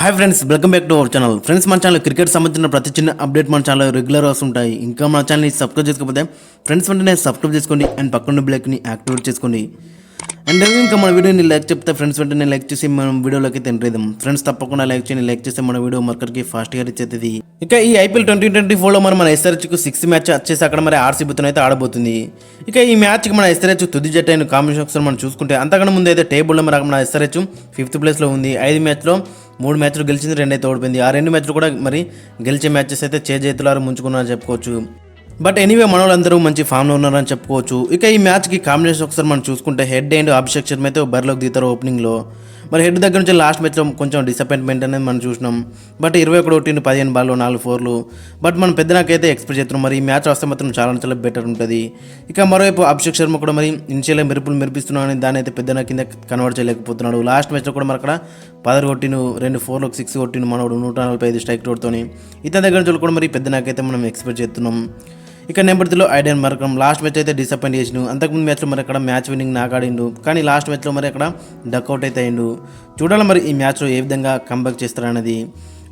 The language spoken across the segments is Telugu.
Hi friends welcome back to our channel friends మన ఛానల్ క్రికెట్ సంబంధించిన ప్రతి చిన్న అప్డేట్ మన ఛానల్ రెగ్యులర్ వస్తుంటాయి. ఇంకా మన ఛానల్ని సబ్స్క్రైబ్ చేసుకోకపోతే ఫ్రెండ్స్ వెంటనే సబ్స్క్రైబ్ చేసుకోండి అండ్ పక్కన బ్లాక్ని యాక్టివేట్ చేసుకోండి. అండ్ ఇంకా మన వీడియోని లైక్ చెప్తే ఫ్రెండ్స్ వెంటనే లైక్ చేసి మనం వీడియోలోకి తింటేదాం ఫ్రెండ్స్ తప్పకుండా లైక్ చేయండి. లైక్ చేస్తే మన వీడియో మరొకరికి ఫాస్ట్గా రీచ్ అవుతుంది. ఇక ఈ ఐపీఎల్ ట్వంటీ ట్వంటీ ఫోర్లో మరి మన ఎస్ఆర్హెచ్కు సిక్స్త్ మ్యాచ్ వచ్చేసి అక్కడ మరి ఆర్సీబీతో అయితే ఆడబోతుంది. ఇక ఈ మ్యాచ్కి మన ఎస్ఆర్హెచ్ తుది జట్టు అయిన కాంబినేషన్ మనం చూసుకుంటే అంతకన్నా ముందు అయితే టేబుల్లో మరి మన ఎస్ఆర్హెచ్ ఫిఫ్త్ ప్లేస్లో ఉంది. ఐదు మ్యాచ్లో మూడు మ్యాచ్లు గెలిచింది రెండు అయితే ఓడిపోయింది. ఆ రెండు మ్యాచ్లు కూడా మరి గెలిచే మ్యాచెస్ అయితే చేజేతులారు ముంచుకున్నారని చెప్పుకోవచ్చు. బట్ ఎనీవే మనోళ్ళందరూ మంచి ఫామ్లో ఉన్నారని చెప్పుకోవచ్చు. ఇక ఈ మ్యాచ్కి కాంబినేషన్ ఒకసారి మనం చూసుకుంటే హెడ్ అండ్ అభిషేక్ శర్మ అయితే బరిలోకి దిగుతారు ఓపెనింగ్లో మరి హెడ్ దగ్గర నుంచి లాస్ట్ మ్యాచ్లో కొంచెం డిసప్పాయింట్మెంట్ అనేది మనం చూసినాం. బట్ ఇరవై ఒకటి ఒకటి పదిహేను బాల్లో నాలుగు ఫోర్లు బట్ మనం పెద్దనాకైతే ఎక్స్పెక్ట్ చేస్తున్నాం. మరి ఈ మ్యాచ్ వస్తే మాత్రం చాలా చాలా బెటర్ ఉంటుంది. ఇక మరోవైపు అభిషేక్ శర్మ కూడా మరి ఇనిషియల్గా మెరుపులు మెరిపిస్తున్నాడు దాని అయితే పెద్దనా కింద కన్వర్ట్ చేయలేకపోతున్నాడు లాస్ట్ మ్యాచ్లో కూడా మరి అక్కడ పదరు కొట్టిను రెండు ఫోర్లకు సిక్స్ కొట్టిను మనోడు నూట నలభై ఐదు స్ట్రైక్ రోడ్తోని ఇతని దగ్గర నుంచి కూడా మరి పెద్దనాకైతే మనం ఎక్స్పెక్ట్ చేస్తున్నాం. ఇక నెంబర్ త్రీలో ఐడియన్ మరకం లాస్ట్ మ్యాచ్ అయితే డిసప్పాయింట్ చేసిండు. అంతకుముందు మ్యాచ్లో మరి అక్కడ మ్యాచ్ విన్నింగ్ నాకాడిండు. కానీ లాస్ట్ మ్యాచ్లో మరి అక్కడ డక్అవుట్ అయితే అయిండు. చూడాలి మరి ఈ మ్యాచ్లో ఏ విధంగా కంబ్యాక్ చేస్తారన్నది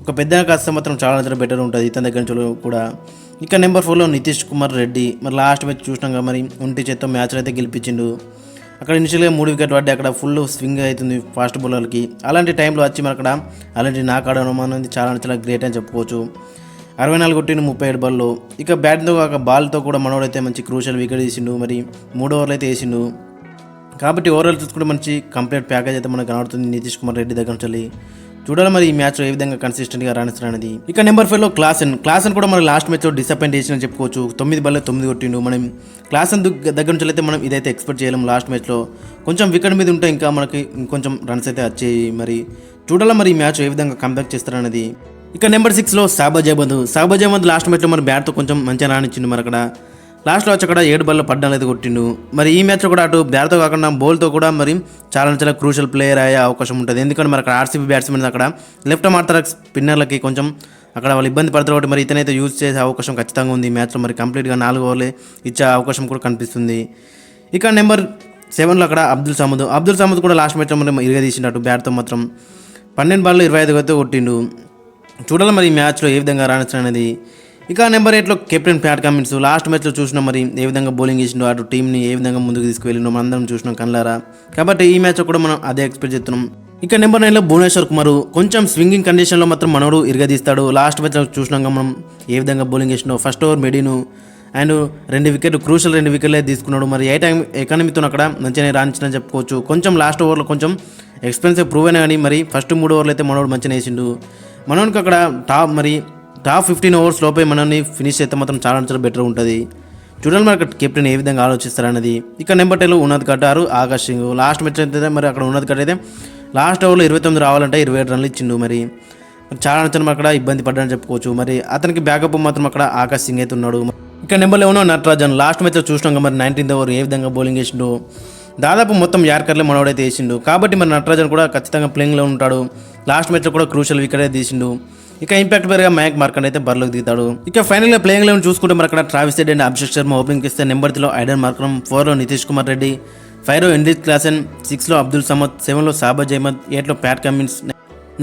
ఒక పెద్ద కాస్త మాత్రం చాలా చాలా బెటర్ ఉంటుంది ఇతని దగ్గర నుంచి కూడా. ఇక నెంబర్ ఫోర్లో నితీష్ కుమార్ రెడ్డి. మరి లాస్ట్ మ్యాచ్ చూసినాక మరి ఒంటి చేత్తో మ్యాచ్లో అయితే గెలిపించిండు. అక్కడ ఇనిషియల్గా మూడు వికెట్ పడ్డాయి. అక్కడ ఫుల్ స్వింగ్ అవుతుంది ఫాస్ట్ బౌలర్కి అలాంటి టైంలో వచ్చి మరి అక్కడ అలాంటి నాకు ఆడడం అనేది చాలా చాలా గ్రేట్ అని చెప్పుకోవచ్చు. అరవై నాలుగు కొట్టిన ముప్పై ఏడు బాల్లో ఇక బ్యాట్తో కాక బాల్తో కూడా మనోడైతే మంచి క్రూషల్ వికెట్ తీసిండు మరి మూడు ఓవర్లు అయితే వేసిండు. కాబట్టి ఓవరాల్ చూసుకుంటే మంచి కంప్లీట్ ప్యాకేజ్ అయితే మనకు కనబడుతుంది నితీష్ కుమార్ రెడ్డి దగ్గర నుంచి చూడాలి మరి ఈ మ్యాచ్లో ఏ విధంగా కన్సిస్టెంట్గా రాణిస్తారనేది ఇక నెంబర్ ఫైవ్లో క్లాసన్ క్లాసన్ కూడా మన లాస్ట్ మ్యాచ్లో డిసప్పాయింట్ చేసిన చెప్పుకోవచ్చు. తొమ్మిది బల్లే తొమ్మిది కొట్టిండు. మనం క్లాసన్ దగ్గర నుంచి అయితే మనం ఇదైతే ఎక్స్పెక్ట్ చేయలేం లాస్ట్ మ్యాచ్లో కొంచెం వికెట్ మీద ఉంటే ఇంకా మనకి ఇంకొంచెం రన్స్ అయితే వచ్చాయి. మరి చూడాలి మరి ఈ మ్యాచ్ ఏ విధంగా కంబ్యాక్ చేస్తారనేది. ఇక నెంబర్ సిక్స్లో సాబాజ్ అహ్మద్ లాస్ట్ మ్యాచ్లో మరి బ్యాట్తో కొంచెం మంచిగా రానిచ్చిండు మరి అక్కడ. లాస్ట్లో వచ్చి అక్కడ ఏడు బాల్లో పడ్డం అయితే కొట్టిండు. మరి ఈ మ్యాచ్లో కూడా అటు బ్యాట్తో కాకుండా బౌల్తో కూడా మరి చాలా చాలా క్రూషల్ ప్లేయర్ అయ్యే అవకాశం ఉంటుంది. ఎందుకంటే మరి అక్కడ ఆర్సీబీ బ్యాట్స్మెన్ అక్కడ లెఫ్ట్ ఆడతారు స్పిన్నర్లకి కొంచెం అక్కడ వాళ్ళు ఇబ్బంది పడతారు కాబట్టి మరి ఇతనైతే యూజ్ చేసే అవకాశం ఖచ్చితంగా ఉంది ఈ మ్యాచ్లో. మరి కంప్లీట్గా నాలుగు ఓవర్లే ఇచ్చే అవకాశం కూడా కనిపిస్తుంది. ఇక నెంబర్ సెవెన్లో అక్కడ అబ్దుల్ సమద్. అబ్దుల్ సమద్ కూడా లాస్ట్ మ్యాచ్లో మరి అటు బ్యాట్తో మాత్రం. పన్నెండు బాల్లో ఇరవై ఐదు అయితే కొట్టిండు. చూడాలి మరి ఈ మ్యాచ్లో ఏ విధంగా రాణించడం అనేది. ఇక నెంబర్ ఎయిట్లో కెప్టెన్ ప్యాట్ కమిన్స్. లాస్ట్ మ్యాచ్లో చూసినాం మరి ఏ విధంగా బౌలింగ్ చేసిండో అటు టీంని ఏ విధంగా ముందుకు తీసుకువెళ్ళిండో మనం అందరం చూసినాం కళ్ళారా. కాబట్టి ఈ మ్యాచ్లో కూడా మనం అదే ఎక్స్పెక్ట్ చేస్తున్నాం. ఇక నెంబర్ నైన్లో భువనేశ్వర్ కుమార్. కొంచెం స్వింగింగ్ కండిషన్లో మాత్రం మనోడు ఇరగదీస్తాడు. లాస్ట్ మ్యాచ్లో చూసినాం మనం ఏ విధంగా బౌలింగ్ చేసిండో. ఫస్ట్ ఓవర్ మెడీను అండ్ రెండు వికెట్లు క్రూషల్ రెండు వికెట్లే తీసుకున్నాడు. మరి ఏ టైం ఎకానమీతో అక్కడ మంచిగా రాణించిన చెప్పుకోవచ్చు. కొంచెం లాస్ట్ ఓవర్లో కొంచెం ఎక్స్పెన్సివ్ ప్రూవ్ అయినా కానీ మరి ఫస్ట్ మూడు ఓవర్లు అయితే మనోడు మంచిగా వేసిండు. మనోనికి అక్కడ టాప్ మరి టాప్ ఫిఫ్టీన్ ఓవర్స్ లోపే మనల్ని ఫినిష్ అయితే మాత్రం చాలా చాలా బెటర్ ఉంటుంది. చూడాలి మరి అక్కడ కెప్టెన్ ఏ విధంగా ఆలోచిస్తారన్నది ఇక నెంబర్ టెన్లో ఉన్నది కట్టారు ఆకాష్ సింగ్. లాస్ట్ మ్యాచ్ అయితే మరి అక్కడ ఉన్నది కట్ అయితే లాస్ట్ ఓవర్లో ఇరవై తొమ్మిది రావాలంటే ఇరవై ఏడు రన్లు ఇచ్చిండు మరి. చాలా నచ్చిన అక్కడ ఇబ్బంది పడ్డాని చెప్పుకోవచ్చు. మరి అతనికి బ్యాకప్ మాత్రం అక్కడ ఆకాష్ సింగ్ అయితే ఉన్నాడు. ఇక నెంబర్ లెవెన్ నటరాజన్. లాస్ట్ మ్యాచ్లో చూసినాక మరి నైన్టీన్త్ ఓవర్ ఏ విధంగా బౌలింగ్ చేసిండు. దాదాపు మొత్తం యార్కర్లే మనోడైతే వేసిండు కాబట్టి మరి నటరాజన్ కూడా ఖచ్చితంగా ప్లేయింగ్లో ఉంటాడు. లాస్ట్ మ్యాచ్లో కూడా క్రూషల్ వికెట్ అయితే తీసిండు. ఇక ఇంపాక్ట్ పేరుగా మ్యాక్ మార్కండ్ అయితే బరిలోకి దిగుతాడు. ఇక ఫైనల్గా ప్లేయింగ్ లెవెన్ చూసుకుంటే మరి అక్కడ Travis Reddy and Abhishek Sharma opening ఇస్తే నెంబర్ త్రీలో ఐడన్ మార్కరం ఫోర్లో నితీష్ కుమార్ రెడ్డి ఫైవ్లో ఇండిస్ క్లాసెన్ సిక్స్లో అబ్దుల్ సమద్ సెవెన్లో సాబాజ్ అహ్మద్ ఎయిట్లో ప్యాట్ కమిన్స్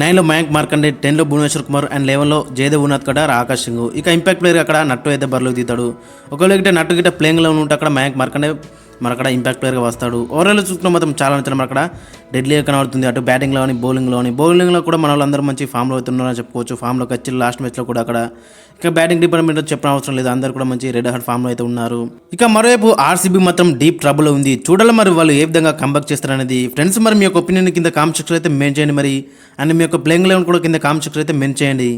నైన్లో మయాంక్ మార్కండే టెన్లో భువనేశ్వర్ కుమార్ అండ్ లెవెన్లో జయదేవ్ ఉన్నత్ కడ ఆకాష్ సింగ్. ఇక ఇంపాక్ట్ ప్లేయర్ అక్కడ నట్టు అయితే బరిలోకి దిగుతాడు. ఒకవేళ గిట్ట నట్టు గిట్ట ప్లేయింగ్లో ఉంటే అక్కడ మయాంక్ మార్కండే మరి అక్కడ ఇంపాక్ట్ ప్లేయర్గా వస్తాడు. ఓవరాల్ చూసుకున్న మొత్తం చాలా నచ్చడం అక్కడ డెడ్లీగా కనబడుతుంది. అటు బ్యాటింగ్లో బౌలింగ్లోని బౌలింగ్లో బౌలింగ్లో కూడా మన వాళ్ళందరూ మంచి ఫామ్లో అవుతున్నారని చెప్పుకోవచ్చు ఫామ్లోకి వచ్చి లాస్ట్ మ్యాచ్లో కూడా అక్కడ. ఇక బ్యాటింగ్ డిపార్ట్మెంట్ చెప్పిన అవసరం లేదు. అందరూ కూడా మంచి రెడ్ హార్ట్ ఫామ్లో అయితే ఉన్నారు. ఇక మరోవైపు ఆర్సీబీ మాత్రం డీప్ ట్రబుల్ ఉంది. చూడాలి మరి వాళ్ళు ఏ విధంగా కంబక్ చేస్తారనేది. ఫ్రెండ్స్ మరి మీ యొక్క ఒపీనియన్ కింద కామెంట్ సెక్షన్ అయితే మెయిన్ చేయండి మరి. అండ్ మీ యొక్క ప్లేయింగ్ లెవెన్ కూడా కింద కామెంట్ సెక్షన్ అయితే మెయిన్ చేయండి.